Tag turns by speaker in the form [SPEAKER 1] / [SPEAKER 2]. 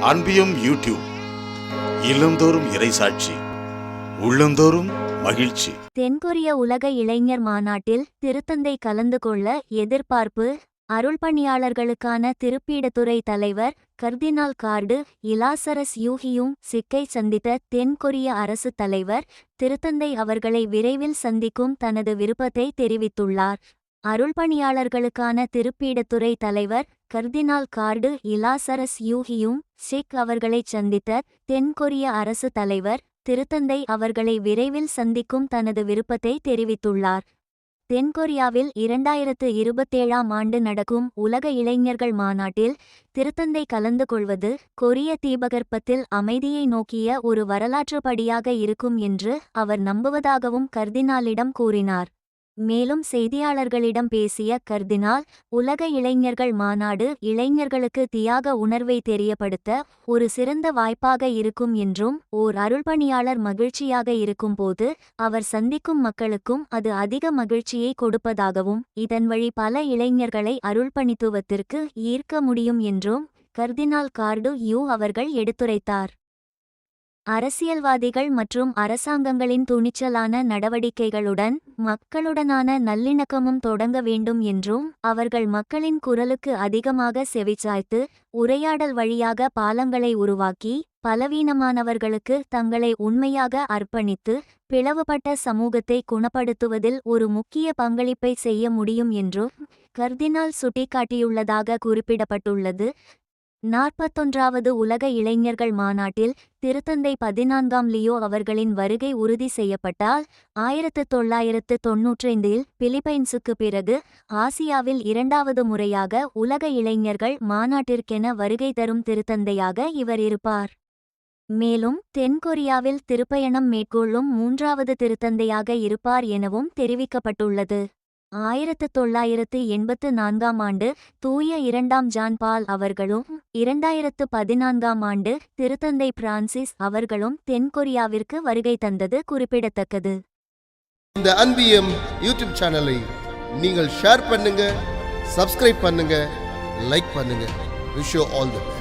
[SPEAKER 1] அன்பியும் YouTube இல்லந்தோறும் இறைசாட்சி உள்ளந்தோறும் மகிழ்ச்சி.
[SPEAKER 2] தென்கொரிய உலக இளைஞர் மாநாட்டில் திருத்தந்தை கலந்து கொள்ள எதிர்பார்ப்பு அருள்பணியாளர்களுக்கான திருப்பீடத்துறை தலைவர் கர்தினால் கார்டு இலாசரஸ் யூகியும் சிக்கை சந்தித்த தென்கொரிய அரசு தலைவர் திருத்தந்தை அவர்களை விரைவில் சந்திக்கும் தனது விருப்பத்தை தெரிவித்துள்ளார். அருள்பணியாளர்களுக்கான திருப்பீடத்துறை தலைவர் கர்தினால் கார்டு இலாசரஸ் யூகியும் சிக் அவர்களைச் சந்தித்த தென்கொரிய அரசு தலைவர் திருத்தந்தை அவர்களை விரைவில் சந்திக்கும் தனது விருப்பத்தை தெரிவித்துள்ளார். தென்கொரியாவில் இரண்டாயிரத்து இருபத்தேழாம் ஆண்டு நடக்கும் உலக இளைஞர்கள் மாநாட்டில் திருத்தந்தை கலந்து கொள்வது கொரிய தீபகற்பத்தில் அமைதியை நோக்கிய ஒரு வரலாற்றுப்படியாக இருக்கும் என்று அவர் நம்புவதாகவும் கர்தினாலிடம் கூறினார். மேலும் செய்தியாளர்களிடம் பேசிய கர்தினால் உலக இளைஞர்கள் மாநாடு இளைஞர்களுக்கு தியாக உணர்வை தெரியப்படுத்த ஒரு சிறந்த வாய்ப்பாக இருக்கும் என்றும் ஓர் அருள்பணியாளர் மகிழ்ச்சியாக இருக்கும்போது அவர் சந்திக்கும் மக்களுக்கும் அது அதிக மகிழ்ச்சியை கொடுப்பதாகவும் இதன் வழி பல இளைஞர்களை அருள்பணித்துவத்திற்கு ஈர்க்க முடியும் என்றும் கர்தினால் கார்டு யூ அவர்கள் எடுத்துரைத்தார். அரசியல்வாதிகள் மற்றும் அரசாங்கங்களின் துணிச்சலான நடவடிக்கைகளுடன் மக்களுடனான நல்லிணக்கமும் தொடங்க வேண்டும் என்றும் அவர்கள் மக்களின் குரலுக்கு அதிகமாக செவிச்சாய்த்து உரையாடல் வழியாக பாலங்களை உருவாக்கி பலவீனமானவர்களுக்கு தங்களை உண்மையாக அர்ப்பணித்து பிளவுபட்ட சமூகத்தை குணப்படுத்துவதில் ஒரு முக்கிய பங்களிப்பை செய்ய முடியும் என்றும் கர்தினால் சுட்டிக்காட்டியுள்ளதாக குறிப்பிடப்பட்டுள்ளது. நாற்பத்தொன்றாவது உலக இளைஞர்கள் மாநாட்டில் திருத்தந்தை பதினான்காம் லியோ அவர்களின் வருகை உறுதி செய்யப்பட்டால் ஆயிரத்து தொள்ளாயிரத்து தொன்னூற்றைந்தில் பிலிப்பைன்ஸுக்கு பிறகு ஆசியாவில் இரண்டாவது முறையாக உலக இளைஞர்கள் மாநாட்டிற்கென வருகை தரும் திருத்தந்தையாக இவர் இருப்பார். மேலும் தென்கொரியாவில் திருப்பயணம் மேற்கொள்ளும் மூன்றாவது திருத்தந்தையாக இருப்பார் எனவும் தெரிவிக்கப்பட்டுள்ளது. ஆயிரத்து தொள்ளாயிரத்து எண்பத்து நான்காம் ஆண்டு தூய இரண்டாம் ஜான் பால் அவர்களும் இரண்டாயிரத்து பதினான்காம் ஆண்டு திருத்தந்தை பிரான்சிஸ் அவர்களும் தென்கொரியாவிற்கு வருகை தந்தது குறிப்பிடத்தக்கது.
[SPEAKER 3] இந்த அன்பியம் யூடியூப் சேனலை நீங்கள் ஷேர் பண்ணுங்க சப்ஸ்கிரைப் பண்ணுங்க லைக் பண்ணுங்க. Wish all the best